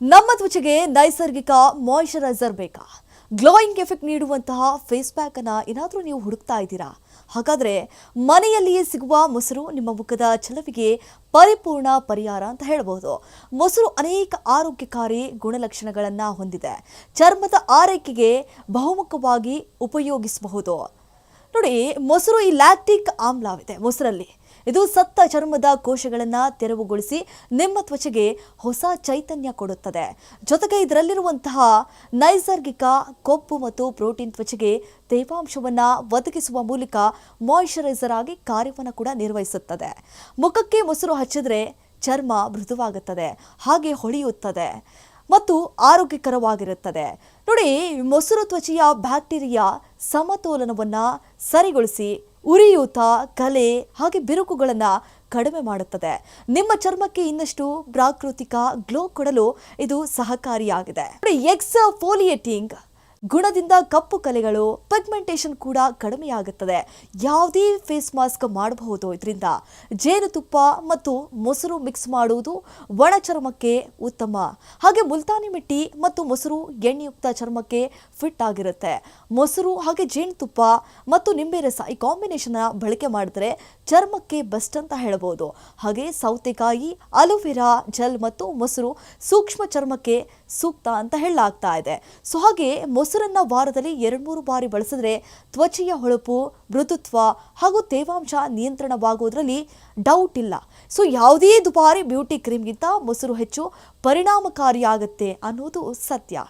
ನಮ್ಮ ತ್ವಚೆಗೆ ನೈಸರ್ಗಿಕ ಮಾಯಿಶ್ಚರೈಸರ್ ಬೇಕಾ? ಗ್ಲೋಯಿಂಗ್ ಎಫೆಕ್ಟ್ ನೀಡುವಂತಹ ಫೇಸ್ ಪ್ಯಾಕ್ ಅನ್ನ ಏನಾದರೂ ನೀವು ಹುಡುಕ್ತಾ ಇದ್ದೀರಾ? ಹಾಗಾದ್ರೆ ಮನೆಯಲ್ಲಿಯೇ ಸಿಗುವ ಮೊಸರು ನಿಮ್ಮ ಮುಖದ ಚಲವಿಗೆ ಪರಿಪೂರ್ಣ ಪರಿಹಾರ ಅಂತ ಹೇಳಬಹುದು ಮೊಸರು ಅನೇಕ ಆರೋಗ್ಯಕಾರಿ ಗುಣಲಕ್ಷಣಗಳನ್ನು ಹೊಂದಿದೆ. ಚರ್ಮದ ಆರೈಕೆಗೆ ಬಹುಮುಖವಾಗಿ ಉಪಯೋಗಿಸಬಹುದು. ನೋಡಿ, ಮೊಸರು ಈ ಲ್ಯಾಕ್ಟಿಕ್ ಆಮ್ಲವಿದೆ ಮೊಸರಲ್ಲಿ. ಇದು ಸತ್ತ ಚರ್ಮದ ಕೋಶಗಳನ್ನು ತೆರವುಗೊಳಿಸಿ ನಿಮ್ಮ ತ್ವಚೆಗೆ ಹೊಸ ಚೈತನ್ಯ ಕೊಡುತ್ತದೆ. ಜೊತೆಗೆ ಇದರಲ್ಲಿರುವಂತಹ ನೈಸರ್ಗಿಕ ಕೊಬ್ಬು ಮತ್ತು ಪ್ರೋಟೀನ್ ತ್ವಚೆಗೆ ತೇವಾಂಶವನ್ನು ಒದಗಿಸುವ ಮೂಲಕ ಮಾಯಿಶ್ಚರೈಸರ್ ಆಗಿ ಕಾರ್ಯವನ್ನು ಕೂಡ ನಿರ್ವಹಿಸುತ್ತದೆ. ಮುಖಕ್ಕೆ ಮೊಸರು ಹಚ್ಚಿದ್ರೆ ಚರ್ಮ ಮೃದುವಾಗುತ್ತದೆ, ಹಾಗೆ ಹೊಳೆಯುತ್ತದೆ ಮತ್ತು ಆರೋಗ್ಯಕರವಾಗಿರುತ್ತದೆ. ನೋಡಿ, ಮೊಸರು ತ್ವಚೆಯ ಬ್ಯಾಕ್ಟೀರಿಯಾ ಸಮತೋಲನವನ್ನು ಸರಿಗೊಳಿಸಿ ಉರಿಯೂತ, ಕಲೆ ಹಾಗೆ ಬಿರುಕುಗಳನ್ನು ಕಡಿಮೆ ಮಾಡುತ್ತದೆ. ನಿಮ್ಮ ಚರ್ಮಕ್ಕೆ ಇನ್ನಷ್ಟು ಪ್ರಾಕೃತಿಕ ಗ್ಲೋ ಕೊಡಲು ಇದು ಸಹಕಾರಿಯಾಗಿದೆ. ಎಕ್ಸ್ ಫೋಲಿಯೇಟಿಂಗ್ ಗುಣದಿಂದ ಕಪ್ಪು ಕಲೆಗಳು ಪಿಗ್ಮೆಂಟೇಷನ್ ಕೂಡ ಕಡಿಮೆಯಾಗುತ್ತದೆ. ಯಾವುದೇ ಫೇಸ್ ಮಾಸ್ಕ್ ಮಾಡಬಹುದು ಇದರಿಂದ. ಜೇನುತುಪ್ಪ ಮತ್ತು ಮೊಸರು ಮಿಕ್ಸ್ ಮಾಡುವುದು ಒಣ ಚರ್ಮಕ್ಕೆ ಉತ್ತಮ. ಹಾಗೆ ಮುಲ್ತಾನಿ ಮಿಟ್ಟಿ ಮತ್ತು ಮೊಸರು ಎಣ್ಣೆಯುಕ್ತ ಚರ್ಮಕ್ಕೆ ಫಿಟ್ ಆಗಿರುತ್ತೆ. ಮೊಸರು ಹಾಗೆ ಜೇನುತುಪ್ಪ ಮತ್ತು ನಿಂಬೆ ರಸ ಈ ಕಾಂಬಿನೇಷನ್ ಬಳಕೆ ಮಾಡಿದ್ರೆ ಚರ್ಮಕ್ಕೆ ಬೆಸ್ಟ್ ಅಂತ ಹೇಳಬಹುದು ಹಾಗೆ ಸೌತೆಕಾಯಿ, ಅಲೋವೆರಾ ಜೆಲ್ ಮತ್ತು ಮೊಸರು ಸೂಕ್ಷ್ಮ ಚರ್ಮಕ್ಕೆ ಸೂಕ್ತ ಅಂತ ಹೇಳಲಾಗ್ತಾ ಇದೆ. ಸೊ ಹಾಗೆ ಮೊಸರನ್ನ ವಾರದಲ್ಲಿ ಎರಡು ಮೂರು ಬಾರಿ ಬಳಸಿದ್ರೆ ತ್ವಚೆಯ ಹೊಳಪು, ಮೃದುತ್ವ ಹಾಗೂ ತೇವಾಂಶ ನಿಯಂತ್ರಣವಾಗುವುದರಲ್ಲಿ ಡೌಟ್ ಇಲ್ಲ. ಸೊ ಯಾವುದೇ ದುಬಾರಿ ಬ್ಯೂಟಿ ಕ್ರೀಮ್ಗಿಂತ ಮೊಸರು ಹೆಚ್ಚು ಪರಿಣಾಮಕಾರಿಯಾಗುತ್ತೆ ಅನ್ನೋದು ಸತ್ಯ.